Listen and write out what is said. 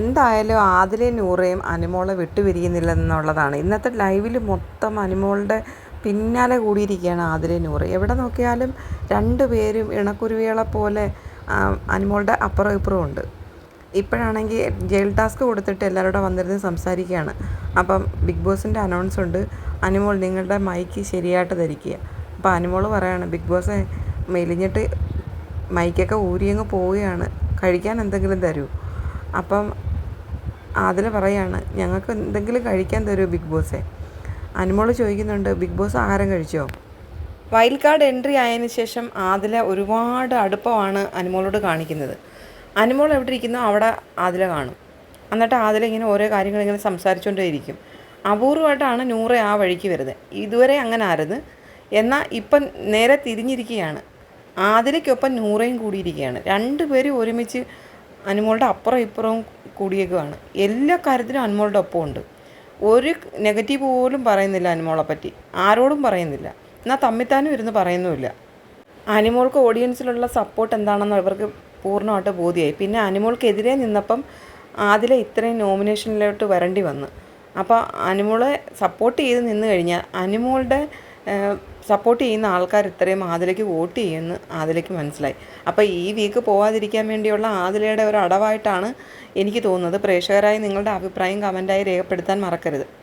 എന്തായാലും ആദിലയും നൂറയും അനുമോളെ വിട്ടുപിരിയുന്നില്ലെന്നുള്ളതാണ്. ഇന്നത്തെ ലൈവിൽ മൊത്തം അനുമോളുടെ പിന്നാലെ കൂടിയിരിക്കുകയാണ് ആദിലയും നൂറ്. എവിടെ നോക്കിയാലും രണ്ടു പേരും ഇണക്കുരുവികളെ പോലെ അനുമോളുടെ അപ്പുറം ഇപ്പുറവും ഉണ്ട്. ഇപ്പോഴാണെങ്കിൽ ജയിൽ ടാസ്ക് കൊടുത്തിട്ട് എല്ലാവരോടും വന്നിരുന്ന് സംസാരിക്കുകയാണ്. അപ്പം ബിഗ് ബോസിന്റെ അനൗൺസ് ഉണ്ട്. അനുമോൾ നിങ്ങളുടെ മൈക്ക് ശരിയായിട്ട് ധരിക്കുക. അപ്പോൾ അനുമോൾ പറയുകയാണ് ബിഗ് ബോസ് മെലിഞ്ഞിട്ട് മൈക്കൊക്കെ ഊരിയങ്ങ് പോവുകയാണ്. കഴിക്കാൻ എന്തെങ്കിലും തരൂ. അപ്പം അതിൽ പറയാണ് ഞങ്ങൾക്ക് എന്തെങ്കിലും കഴിക്കാൻ തരുമോ ബിഗ് ബോസേ. അനുമോൾ ചോദിക്കുന്നുണ്ട് ബിഗ് ബോസ് ആഹാരം കഴിച്ചോ? വൈൽഡ് കാർഡ് എൻട്രി ആയതിനു ശേഷം ആദില ഒരുപാട് അടുപ്പമാണ് അനുമോളോട് കാണിക്കുന്നത്. അനുമോൾ എവിടെ ഇരിക്കുന്നോ അവിടെ ആദില കാണും. എന്നിട്ട് ആദില ഇങ്ങനെ ഓരോ കാര്യങ്ങൾ ഇങ്ങനെ സംസാരിച്ചുകൊണ്ടേയിരിക്കും അപൂർവമായിട്ടാണ് നൂറെ ആ വഴിക്ക് വരുന്നത്. ഇതുവരെ അങ്ങനെ ആയിരുന്നു എന്നാൽ ഇപ്പം നേരെ തിരിഞ്ഞിരിക്കുകയാണ്. ആതിരയ്ക്കൊപ്പം നൂറയും കൂടിയിരിക്കുകയാണ്. രണ്ടുപേരും ഒരുമിച്ച് അനുമോളുടെ അപ്പുറം ഇപ്പുറവും കൂടിയേക്കുവാണ്. എല്ലാ കാര്യത്തിലും അനുമോളുടെ ഒപ്പമുണ്ട്. ഒരു നെഗറ്റീവ് പോലും പറയുന്നില്ല അനുമോളെ പറ്റി. ആരോടും പറയുന്നില്ല. എന്നാൽ തമ്മിത്താനും ഇരുന്ന് പറയുന്നുമില്ല. അനുമോൾക്ക് ഓഡിയൻസിലുള്ള സപ്പോർട്ട് എന്താണെന്ന് അവർക്ക് പൂർണമായിട്ട് ബോധ്യമായി പിന്നെ അനുമോൾക്കെതിരെ നിന്നപ്പം ആദിലെ ഇത്രയും നോമിനേഷനിലോട്ട് വരേണ്ടി വന്നു. അപ്പോൾ അനുമോളെ സപ്പോർട്ട് ചെയ്ത് നിന്ന് കഴിഞ്ഞാൽ അനിമോളുടെ സപ്പോർട്ട് ചെയ്യുന്ന ആൾക്കാർ ഇത്രയും ആതിലേക്ക് വോട്ട് ചെയ്യുമെന്ന് ആതിലേക്ക് മനസ്സിലായി. അപ്പോൾ ഈ വീക്ക് പോവാതിരിക്കാൻ വേണ്ടിയുള്ള ആദിലയുടെ ഒരു അടവായിട്ടാണ് എനിക്ക് തോന്നുന്നത്. പ്രേക്ഷകരായി നിങ്ങളുടെ അഭിപ്രായം കമന്റായി രേഖപ്പെടുത്താൻ മറക്കരുത്.